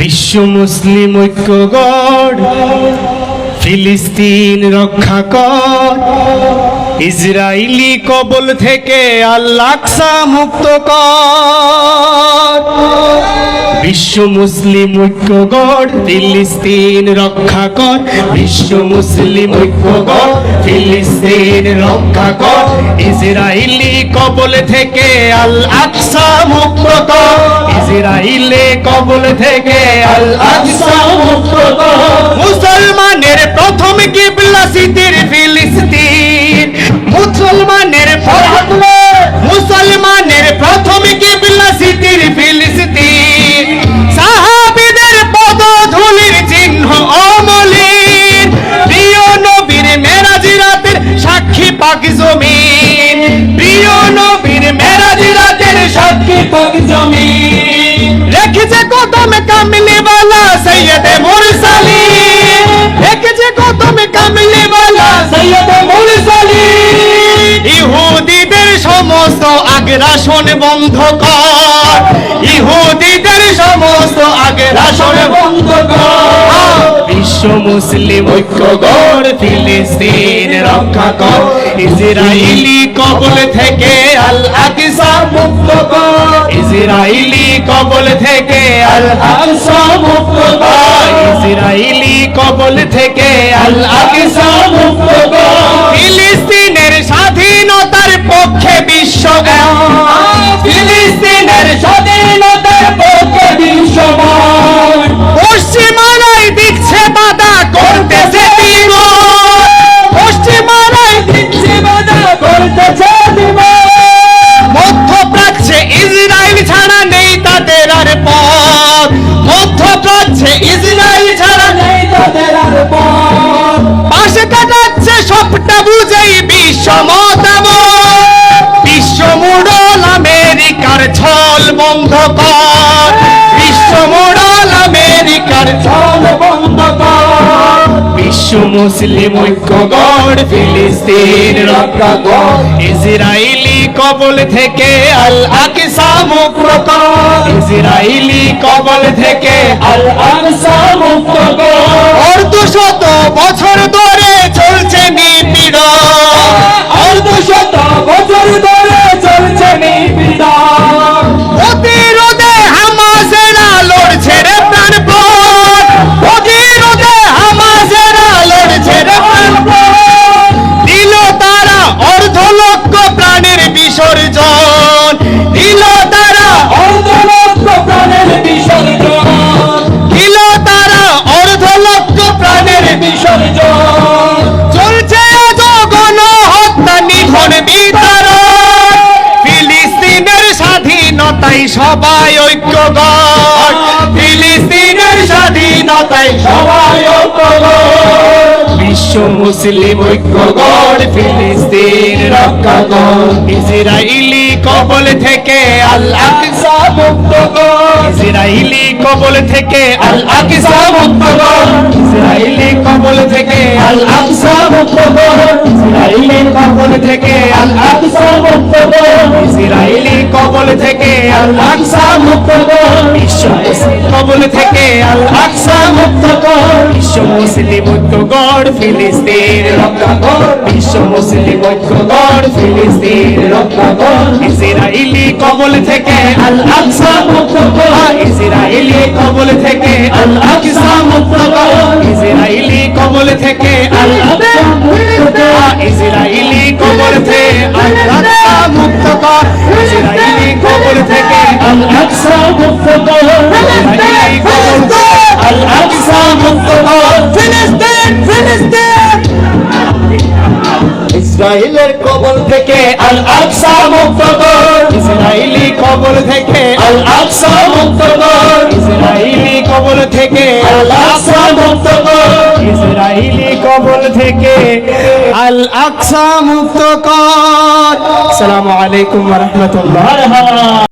বিশ্ব মুসলিম ঐক্য গড় ফিলিস্তিন রক্ষা কর। ইসরায়েলি কবল থেকে আল্লাকসা মুক্ত কর। বিশ্ব মুসলিম ঐক্য গড় ফিলিস্তিন রক্ষা কর। বিশ্ব মুসলিম ঐক্য গড় ফিলিস্তিন রক্ষা কর। ইসরায়েলি কবল থেকে আল আকসা মুক্ত কর। ইসরায়েলে কবল থেকে আল আকসা মুক্ত মুসলমানের প্রথম কিবলা সিটির ফিলিস্তিন। মুসলমানের মুসলমানের প্রথম কিবলা সিটির ফিলিস্তিন। সাহাবীদের পদধূলির চিহ্ন অমলিন। প্রিয় নবীর মেরাজ রাতের সাক্ষী পাক জমিন। প্রিয় নবীর মেরাজ রাতের সাক্ষী পাক জমিন। কামলি বালা সৈয়দ মুরসালিন ইহুদিদের সমস্ত আগ্রাসন বন্ধ কর। ইহুদিদের সমস্ত আগ্রাসন বন্ধ কর। বিশ্ব মুসলিম ঐক্য গড় ফিলিস্তিন রক্ষা কর। ইসরায়েলি কবল থেকে আল আকসা মুক্ত কর। ইসরায়েলি কবল থেকে আল আকসা মুক্ত কর। ইসরায়েলি কবল থেকে আল্লাহকে মুক্ত কর। ছল বন্ধ কর বিশ্ব মুড়ল আমেরিকার ছল বন্ধ কর বিশ্ব মুসলিম ঐক্য গড়, ফিলিস্তিন রক্ষা কর ইসরায়েলি কবল থেকে আল আকসা মুক্ত ইসরায়েলি কবল থেকে আল আকসা মুক্ত কর। অর্ধ শত বছর ধরে চলছে নিপীড়ন। অর্ধ শত সবাই ঐক্যগণ ফিলিস্তিনের স্বাধীনতায় সবাই ঐক্যগণ বিশ্ব মুসলিম ঐক্যগণ, ফিলিস্তিন রক্ষা কর ইসরায়েলি কবল থেকে আল ইসরায়েলি কবল থেকে আল ইসরায়েলি কবল থেকে আল ইসরায়েলি কবল থেকে আল আকসা মুক্ত কর ইসরায়েলি কবল থেকে আল মুক্ত বিশ্ব কবল থেকে আল আকসা মুক্ত কর। বিশ্ব মুসলিম ঐক্য গড়, ফিলিস্তিন বিশ্ব মুসলিম ঐক্য গড়, ফিলিস্তিন রক্ষা কর। কবল থেকে আল ইসরায়েলি কবল থেকে আল আকসা থেকে আল মুক্ত কর। ইসরায়েলি থেকে আল আকসা মুক্ত থেকে আল আকসা মুক্ত কর। আসসালামু আলাইকুম ওয়া রাহমাতুল্লাহ।